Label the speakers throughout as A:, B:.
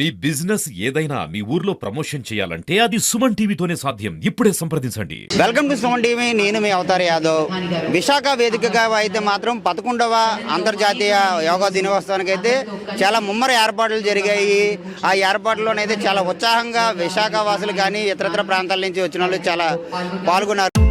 A: మీ business ఏదైనా మీ ఊర్లో promotion చేయాలంటే అది సుమన్ టీవీతోనే సాధ్యం. ఇప్పుడే సంప్రదించండి.
B: Welcome to Suman TV. నేను మీ అవతార్ యాదవ్. విశాఖ వేదికగా అయితే మాత్రం పదకొండవ అంతర్జాతీయ యోగా దినోత్సవానికి అయితే చాలా ముమ్మర ఏర్పాట్లు జరిగాయి. ఆ ఏర్పాట్లోనైతే చాలా ఉత్సాహంగా విశాఖ వాసులు కానీ ఇతరత్ర ప్రాంతాల నుంచి వచ్చిన వాళ్ళు చాలా పాల్గొన్నారు.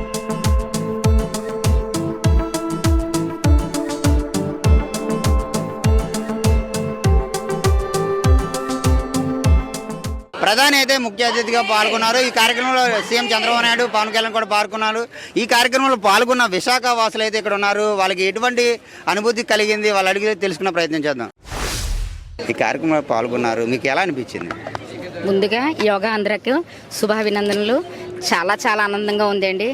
B: ప్రధాని అయితే ముఖ్య అతిథిగా పాల్గొన్నారు. ఈ కార్యక్రమంలో సీఎం చంద్రబాబు నాయుడు పవన్ కళ్యాణ్ కూడా పాల్గొన్నారు. ఈ కార్యక్రమంలో పాల్గొన్న విశాఖ వాసులు అయితే ఇక్కడ ఉన్నారు. వాళ్ళకి ఎటువంటి అనుభూతి కలిగింది వాళ్ళు అడిగి తెలుసుకునే ప్రయత్నం చేద్దాం. ఈ కార్యక్రమంలో పాల్గొన్నారు. మీకు ఎలా అనిపించింది?
C: ముందుగా యోగా అందరికి శుభాభినందనలు. చాలా చాలా ఆనందంగా ఉందండి.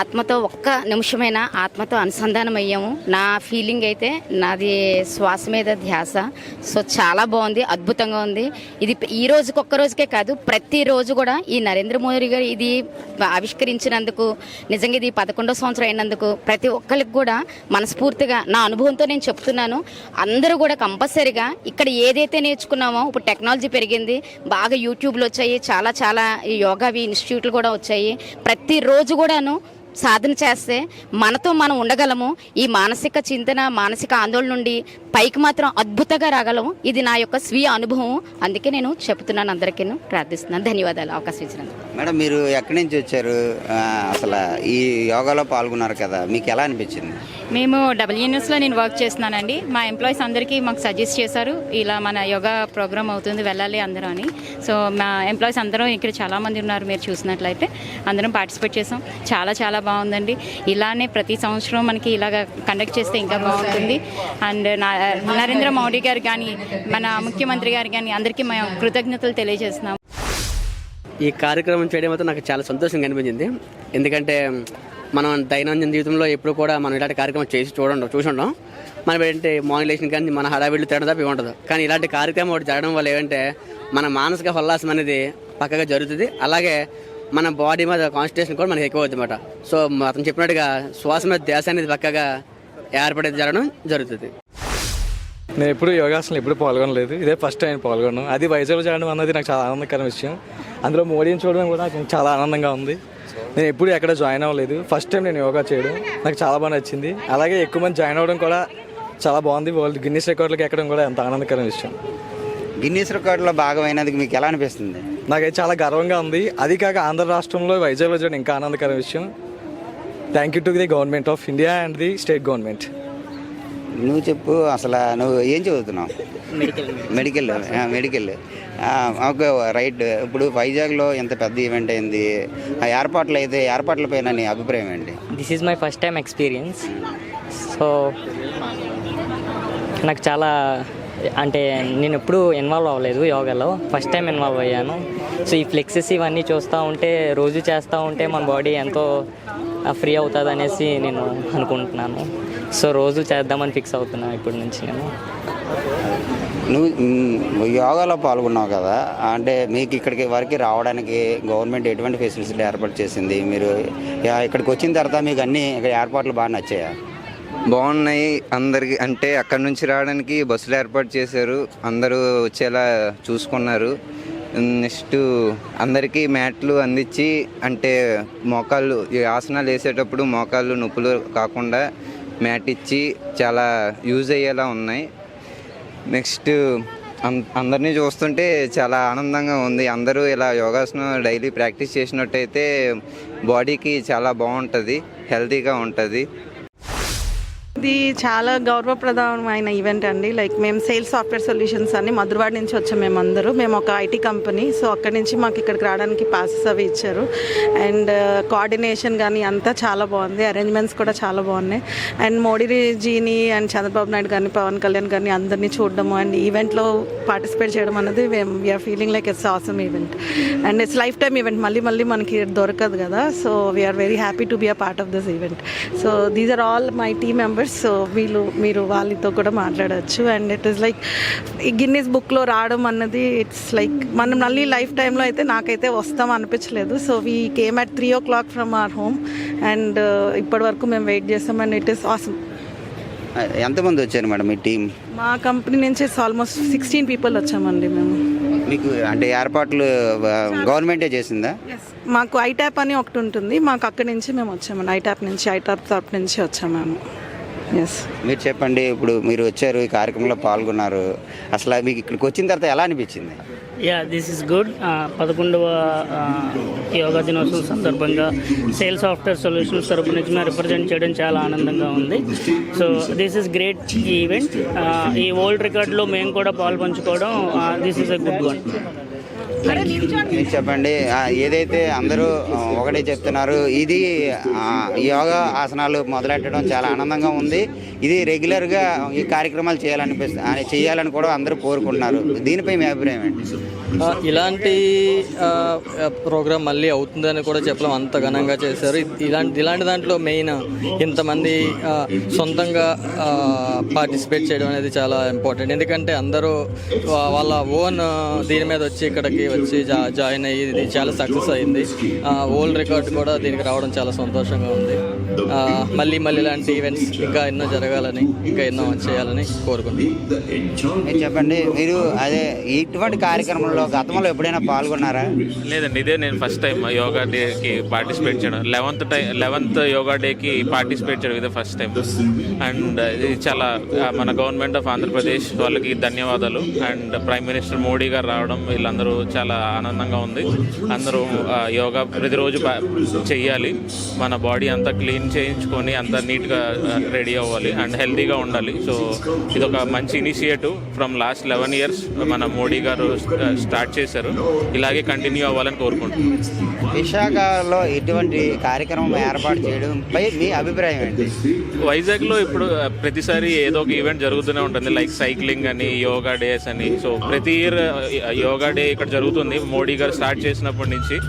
C: ఆత్మతో ఒక్క నిమిషమైనా ఆత్మతో అనుసంధానం అయ్యాము నా ఫీలింగ్ అయితే నాది శ్వాస మీద ధ్యాస. సో చాలా బాగుంది అద్భుతంగా ఉంది. ఇది ఈ రోజుకి ఒక్క రోజుకే కాదు ప్రతిరోజు కూడా ఈ నరేంద్ర మోదీ గారు ఇది ఆవిష్కరించినందుకు నిజంగా ఇది పదకొండో సంవత్సరం అయినందుకు ప్రతి ఒక్కరికి కూడా మనస్ఫూర్తిగా నా అనుభవంతో నేను చెప్తున్నాను. అందరూ కూడా కంపల్సరిగా ఇక్కడ ఏదైతే నేర్చుకున్నామో ఇప్పుడు టెక్నాలజీ పెరిగింది బాగా యూట్యూబ్లు వచ్చాయి చాలా చాలా యోగావి ఇన్స్టిట్యూట్లు కూడా వచ్చాయి. ప్రతిరోజు కూడాను సాధన చేస్తే మనతో మనం ఉండగలము. ఈ మానసిక చింతన మానసిక ఆందోళన నుండి పైకి మాత్రం అద్భుతంగా రాగలము. ఇది నా యొక్క స్వీయ అనుభవం. అందుకే నేను చెప్తున్నాను అందరికీ ప్రార్థిస్తున్నాను. ధన్యవాదాలు. అవకాశం ఇచ్చినందుకు.
B: మేడం మీరు ఎక్కడి నుంచి వచ్చారు? అసలు ఈ యోగాలో పాల్గొన్నారు కదా. మీకు ఎలా అనిపించింది?
D: మేము డబ్ల్యూఎన్ఎస్లో నేను వర్క్ చేస్తున్నానండి. మా ఎంప్లాయీస్ అందరికీ మాకు సజెస్ట్ చేశారు ఇలా మన యోగా ప్రోగ్రామ్ అవుతుంది వెళ్ళాలి అందరూ అని. సో మా ఎంప్లాయీస్ అందరం ఇక్కడ చాలామంది ఉన్నారు మీరు చూసినట్లయితే. అందరం పార్టిసిపేట్ చేసాం చాలా చాలా బాగుందండి. ఇలానే ప్రతి సంవత్సరం మనకి ఇలాగ కండక్ట్ చేస్తే ఇంకా బాగుంటుంది. అండ్ నా నరేంద్ర మోడీ గారు కానీ మన ముఖ్యమంత్రి గారు కానీ అందరికీ మేము కృతజ్ఞతలు తెలియజేస్తున్నాం.
E: ఈ కార్యక్రమం చేయడం అయితే నాకు చాలా సంతోషంగా అనిపించింది. ఎందుకంటే మనం దైనందిన జీవితంలో ఎప్పుడు కూడా మనం ఇలాంటి కార్యక్రమం చేసి చూడండి చూసుంటాం. మనం ఏంటంటే మార్నింగ్ లేచిన కానీ మన హడావిళ్ళు తినడం తప్ప ఉండదు. కానీ ఇలాంటి కార్యక్రమం ఒకటి జరగడం వల్ల ఏంటంటే మన మానసిక ఉల్లాసం అనేది పక్కగా జరుగుతుంది. అలాగే మన బాడీ మీద కాన్సన్ట్రేషన్ కూడా మనకి ఎక్కువ అవుతుంది అనమాట సో అతను చెప్పినట్టుగా శ్వాస మీద ధ్యాస అనేది పక్కగా ఏర్పడేది జరగడం జరుగుతుంది.
F: నేను ఎప్పుడు యోగాసనం ఎప్పుడు పాల్గొనలేదు. ఇదే ఫస్ట్ టైం పాల్గొన్నాను అది వైజాగ్లో చేయడం అన్నది నాకు చాలా ఆనందకరమైన విషయం. అందులో మోడీని చూడడం కూడా నాకు చాలా ఆనందంగా ఉంది. నేను ఎప్పుడు ఎక్కడ జాయిన్ అవ్వలేదు. ఫస్ట్ టైం నేను యోగా చేయడం. నాకు చాలా బాగా నచ్చింది. అలాగే ఎక్కువ మంది జాయిన్ అవ్వడం కూడా చాలా బాగుంది. వరల్డ్ గిన్నీస్ రికార్డులకు ఎక్కడం కూడా ఎంత ఆనందకరమైన విషయం.
B: గిన్నీస్ రికార్డులో భాగమైనందుకు మీకు ఎలా అనిపిస్తుంది?
F: నాకైతే చాలా గర్వంగా ఉంది. అది కాక ఆంధ్ర రాష్ట్రంలో వైజాగ్లో చేయడం ఇంకా ఆనందకరమైన విషయం. Thank you to the government of India and the state government
B: నువ్వు చెప్పు. అసలు నువ్వు ఏం చదువుతున్నావు? మెడికల్ ఆ, మెడికల్ ఆ, ఓకే రైట్. ఇప్పుడు వైజాగ్లో ఎంత పెద్ద ఈవెంట్ అయింది. ఆ ఏర్పాట్లు అయితే ఏర్పాట్లపైన నీ అభిప్రాయం ఏంటి?
G: This is my first time experience so నాకు చాలా అంటే నేను ఎప్పుడు ఇన్వాల్వ్ అవ్వలేదు యోగాలో. ఫస్ట్ టైం ఇన్వాల్వ్ అయ్యాను. సో ఈ ఫ్లెక్సెస్ ఇవన్నీ చూస్తూ ఉంటే రోజు చేస్తూ ఉంటే మన బాడీ ఎంతో ఫ్రీ అవుతుంది అనేసి నేను అనుకుంటున్నాను. సో రోజు చేద్దామని ఫిక్స్ అవుతున్నాను ఇప్పటి నుంచి నేను.
B: నువ్వు యోగాలో పాల్గొన్నావు కదా అంటే మీకు ఇక్కడికి వరకు రావడానికి గవర్నమెంట్ ఎటువంటి ఫెసిలిటీలు ఏర్పాటు చేసింది? మీరు ఇక్కడికి వచ్చిన తర్వాత మీకు అన్ని ఇక్కడ ఏర్పాట్లు బాగా నచ్చాయా?
H: బాగున్నాయి. అందరికి అంటే అక్కడ నుంచి రావడానికి బస్సులు ఏర్పాటు చేశారు. అందరూ వచ్చేలా చూసుకున్నారు. నెక్స్ట్ అందరికీ మ్యాట్లు అందించి అంటే మోకాళ్ళు ఆసనాలు వేసేటప్పుడు మోకాళ్ళు నొప్పులు కాకుండా మ్యాట్ ఇచ్చి చాలా యూజ్ అయ్యేలా ఉన్నాయి. నెక్స్ట్ అందరినీ చూస్తుంటే చాలా ఆనందంగా ఉంది. అందరూ ఇలా యోగాసనం డైలీ ప్రాక్టీస్ చేసినట్టయితే బాడీకి చాలా బాగుంటుంది హెల్తీగా ఉంటుంది.
I: ఇది చాలా గౌరవప్రదమైన ఈవెంట్ అండి. లైక్ మేము సేల్స్ సాఫ్ట్వేర్ సొల్యూషన్స్ అని మధురవాడ నుంచి వచ్చాం మేము అందరూ. మేము ఒక ఐటీ కంపెనీ సో అక్కడి నుంచి మాకు ఇక్కడికి రావడానికి పాసెస్ అవి ఇచ్చారు. అండ్ కోఆర్డినేషన్ కానీ అంతా చాలా బాగుంది. అరేంజ్మెంట్స్ కూడా చాలా బాగున్నాయి. అండ్ మోడీజీని అండ్ చంద్రబాబు నాయుడు కానీ పవన్ కళ్యాణ్ కానీ అందరినీ చూడడము అండ్ ఈవెంట్లో పార్టిసిపేట్ చేయడం అనేది we're feeling like it's awesome event and it's lifetime event మళ్ళీ మళ్ళీ మనకి దొరకదు కదా. So we're very happy to be a part of this event so these are all my team members so వీళ్ళు మీరు వాళ్ళతో కూడా మాట్లాడచ్చు. అండ్ ఇట్ ఈస్ లైక్ ఈ గిన్నీస్ బుక్లో రావడం అన్నది ఇట్స్ లైక్ మనం మళ్ళీ లైఫ్ టైంలో అయితే నాకైతే వస్తాం అనిపించలేదు. So we came at three o'clock from our home and ఇప్పటి వరకు మేము వెయిట్ చేస్తాం అండ్ ఇట్ ఈస్ ఆసమ్
B: ఎంతమంది వచ్చారు మేడం మీ టీం
I: మా కంపెనీ నుంచి ఆల్మోస్ట్ సిక్స్టీన్ పీపుల్ వచ్చామండి మేము.
B: మీకు అంటే ఏర్పాట్లు గవర్నమెంటే చేసిందా?
I: మాకు ఐట్యాప్ అని ఒకటి ఉంటుంది. మాకు అక్కడి నుంచి మేము వచ్చాము ఐట్యాప్ నుంచి ఐట్యాప్ తరపు నుంచి వచ్చాము మేము.
B: మీరు చెప్పండి ఇప్పుడు మీరు వచ్చారు ఈ కార్యక్రమంలో పాల్గొన్నారు. అసలు మీకు ఇక్కడికి వచ్చిన తర్వాత ఎలా అనిపించింది?
J: యా దిస్ ఇస్ గుడ్ పదకొండవ యోగా దినోత్సవం సందర్భంగా సేల్స్ సాఫ్ట్వేర్ సొల్యూషన్స్ తరపు నుంచి మేము రిప్రజెంట్ చేయడం చాలా ఆనందంగా ఉంది. So this is great event ఈ వరల్డ్ రికార్డ్లో మేము కూడా పాలు పంచుకోవడం this is a good one
B: చెప్పండి. ఆ, ఏదైతే అందరూ ఒకటే చెప్తున్నారు ఇది ఆ, యోగా ఆసనాలు మొదలెట్టడం చాలా ఆనందంగా ఉంది. ఇది రెగ్యులర్గా ఈ కార్యక్రమాలు చేయాలనిపిస్తుంది చేయాలని కూడా అందరూ కోరుకుంటున్నారు. దీనిపై మీ అభిప్రాయం ఏంటి?
F: ఇలాంటి ఆ, ప్రోగ్రామ్ మళ్ళీ అవుతుందని కూడా చెప్పలేం. అంత ఘనంగా చేశారు. ఇలాంటి ఇలాంటి దాంట్లో మెయిన్ ఇంతమంది ఆ, సొంతంగా పార్టిసిపేట్ చేయడం అనేది చాలా ఇంపార్టెంట్. ఎందుకంటే అందరూ వాళ్ళ ఓన్ దీని మీద వచ్చి ఇక్కడికి వచ్చి జా- జాయిన్ అయ్యి ఇది చాలా సక్సెస్ అయింది. ఓల్డ్ రికార్డ్ కూడా దీనికి రావడం చాలా సంతోషంగా ఉంది. మళ్ళీ మళ్ళీ ఇలాంటి ఈవెంట్స్ ఇంకా ఎన్నో జరగాలని ఇంకా ఎన్నో చేయాలని కోరుకుంటున్నాను
B: చెప్పండి మీరు అదే ఇటువంటి కార్యక్రమంలో గతంలో ఎప్పుడైనా పాల్గొన్నారా?
K: లేదండి ఇదే నేను ఫస్ట్ టైం యోగా డేకి పార్టిసిపేట్ చేయడం. లెవెంత్ టైం లెవెంత్ యోగా డేకి పార్టిసిపేట్ చేయడం ఇదే ఫస్ట్ టైం అండ్ ఇది చాలా మన గవర్నమెంట్ ఆఫ్ ఆంధ్రప్రదేశ్ వాళ్ళకి ధన్యవాదాలు. అండ్ ప్రైమ్ మినిస్టర్ మోడీ గారు రావడం వీళ్ళందరూ చాలా ఆనందంగా ఉంది. అందరూ యోగా ప్రతిరోజు చెయ్యాలి. మన బాడీ అంతా క్లీన్ చేయించుకొని అంతా నీట్గా రెడీ అవ్వాలి అండ్ హెల్తీగా ఉండాలి. సో ఇది ఒక మంచి initiative from last eleven years మన మోడీ గారు స్టార్ట్ చేశారు. ఇలాగే కంటిన్యూ అవ్వాలని కోరుకుంటున్నాను
B: విశాఖలో ఇటువంటి కార్యక్రమం ఏర్పాటు చేయడంపై మీ అభిప్రాయం ఏంటి?
K: వైజాగ్లో ఇప్పుడు ప్రతిసారి ఏదో ఒక ఈవెంట్ జరుగుతూనే ఉంటుంది. లైక్ సైక్లింగ్ అని యోగా డేస్ అని. సో ప్రతి ఇయర్ యోగా డే ఇక్కడ జరుగుతుంది. మోడీ గారు స్టార్ట్ చేసినప్పటి నుంచి.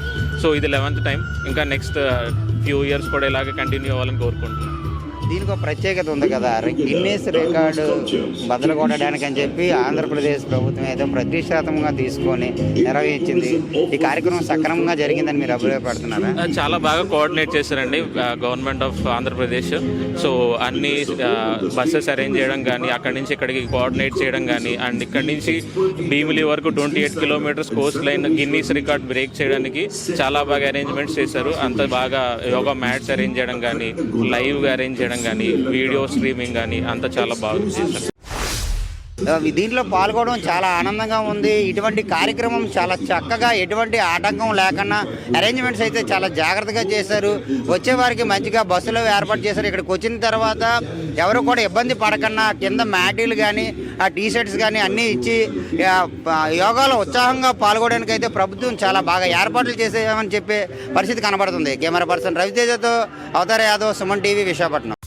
K: సో ఇది లెవెంత్ టైం ఇంకా నెక్స్ట్ ఫ్యూ ఇయర్స్ కూడా ఇలాగే కంటిన్యూ అవ్వాలని కోరుకుంటున్నాను.
B: దీనికి ఒక ప్రత్యేకత ఉంది కదా. గిన్నెస్ రికార్డు బదులు కొట్టడానికి అని చెప్పి ఆంధ్రప్రదేశ్ ప్రభుత్వం ఏదో ప్రతిష్టాత్మకంగా తీసుకొని నిర్వహించింది. ఈ కార్యక్రమం సక్రమంగా జరిగిందని మీరు అభిప్రాయపడుతున్నారా?
K: చాలా బాగా కోఆర్డినేట్ చేశారండి గవర్నమెంట్ ఆఫ్ ఆంధ్రప్రదేశ్. సో అన్ని బస్సెస్ అరేంజ్ చేయడం కానీ అక్కడి నుంచి ఇక్కడికి కోఆర్డినేట్ చేయడం కానీ అండ్ ఇక్కడి నుంచి భీమిలి వరకు twenty eight kilometres coast line Guinness record break చేయడానికి చాలా బాగా అరేంజ్మెంట్స్ చేశారు. అంత బాగా యోగా మ్యాట్స్ అరేంజ్ చేయడం కానీ లైవ్గా అరేంజ్ చేయడం కానీ వీడియో స్ట్రీమింగ్ కానీ అంతా చాలా బాగా చేశారు.
B: దీంట్లో పాల్గొనడం చాలా ఆనందంగా ఉంది. ఇటువంటి కార్యక్రమం చాలా చక్కగా ఎటువంటి ఆటంకం లేకుండా అరేంజ్మెంట్స్ అయితే చాలా జాగ్రత్తగా చేశారు. వచ్చేవారికి మంచిగా బస్సులు ఏర్పాటు చేశారు. ఇక్కడికి వచ్చిన తర్వాత ఎవరు కూడా ఇబ్బంది పడకుండా కింద మ్యాటీలు కానీ ఆ టీ షర్ట్స్ కానీ అన్నీ ఇచ్చి యోగాలో ఉత్సాహంగా పాల్గొనడానికి అయితే ప్రభుత్వం చాలా బాగా ఏర్పాట్లు చేసేయమని చెప్పే పరిస్థితి కనబడుతుంది. కెమెరా పర్సన్ రవితేజతో అవతార యాదవ్ సుమన్ టీవీ విశాఖపట్నం.